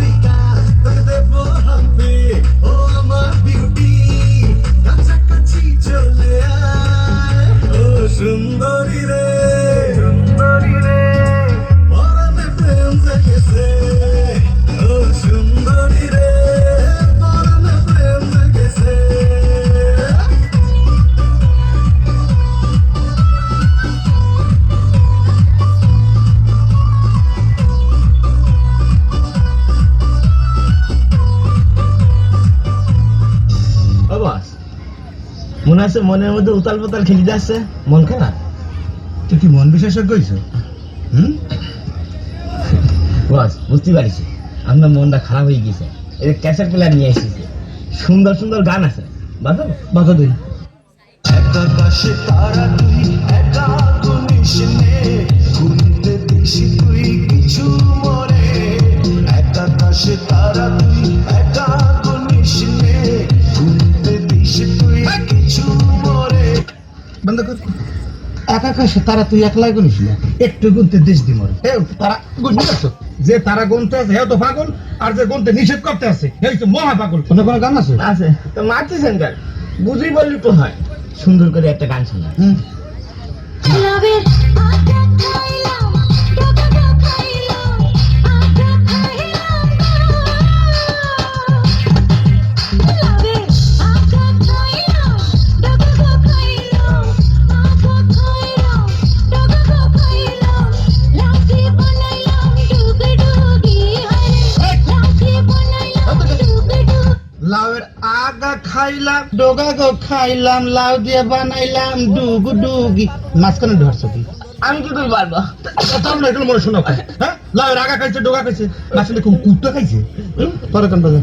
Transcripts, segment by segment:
tópica, donde মনে আছে, মনের মধ্যে উতাল পাতাল খেলি যাচ্ছে মন খারাপ? তুই কি মন বিশেষজ্ঞ হইছ? হুম? বুঝতে পারছি। আপনার মনটা খারাপ হয়ে গেছে। এই ক্যাসেট প্লেয়ার নিয়ে এসেছে। সুন্দর সুন্দর গান আছে। বাজাও বাধা দুই। এক আকাশে তারা তুই একা বন্ধ কর। একা তারা তুই একলাই গুনিস না একটু গুনতে দেশ দি মরে। তারা গুনতে আছো যে তারা গুনতে আছে হেও তো পাগল আর যে গুনতে নিষেধ করতে আছে তো মহা পাগল। কোনো কোনো গান আছে? আছে। তো মারতেছেন গান বুঝি বললি তো হয়। সুন্দর করে একটা গান শোনা। হুম। আগা খাইলাম ডোগা গো খাইলাম লাউ দিয়ে বানাইলাম ডুগু ডুগি। মাঝখানে ঢারছো কি আমি কি করে পারব তার এটা মনে শোনা। হ্যাঁ? লাউ আগা খাইছে ডোগা খাইছে মাঝখানে খুব কুত্তা খাইছে? পরে কান বাজা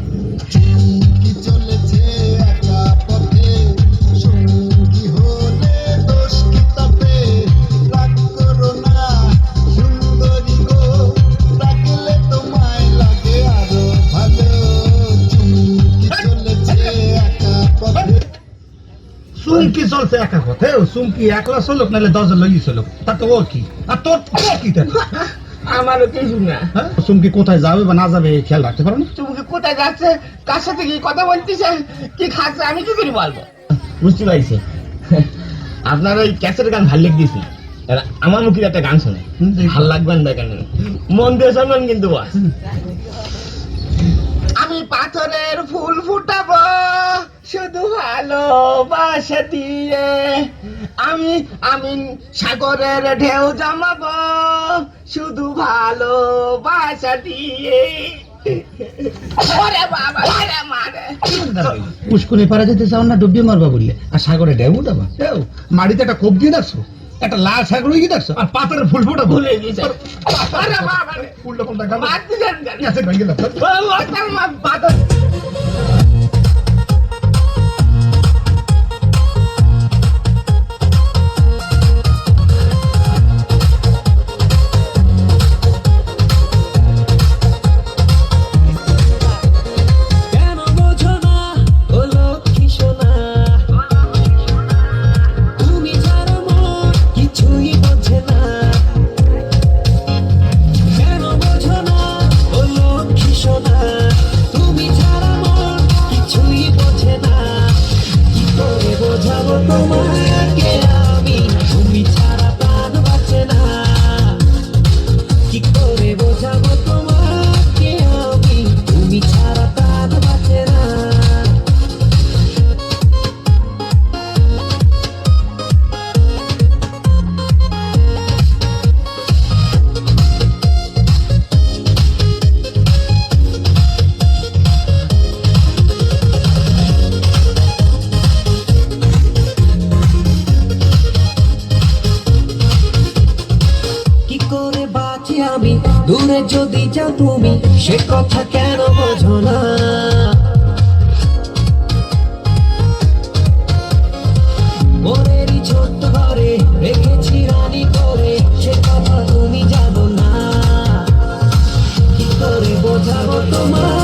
একলা চলুক নাহলে দশজন চলুক। ও কি? আর তোর কি আমারও কিছু না হ্যাঁ? সুমকি কোথায় যাবে বা না যাবে খেয়াল রাখতে পারো না? তুমি কোথায় যাচ্ছে? কার সাথে কি কথা বলতেছে? কি খাচ্ছে? আমি কি করে বলব? বুঝতে পারছি। আপনার ওই ক্যাসেটের গান ভালো লেগে দিয়েছি আমার মুখের একটা গান শোনে। ভালো লাগবে না কেন মন দিয়ে শুনবেন কিন্তু বস। আমি পাথরের ফুল ফুটাবো শুধু ভালোবাসা দিয়ে। আমি আমি সাগরের ঢেউ জমাবো শুধু ভালোবাসা দিয়ে পুষ্করে পারা যেতে চাও না ডুবিয়ে মারবা বললে আর সাগরে ডেউ উঠাবা ডেউ মাটিতে একটা কোপ দিয়ে দেখছ একটা লাল সাগর গিয়ে দেখছ আর পাতার ফুল ফুটা ভুলে গেছে ফুলটা গাল আছে ভেঙে গেল চাও তুমি, সে কথা কেন বোঝো না? মনেরই ছোট্ট ঘরে রেখেছি রানী করে তুমি না। তোমার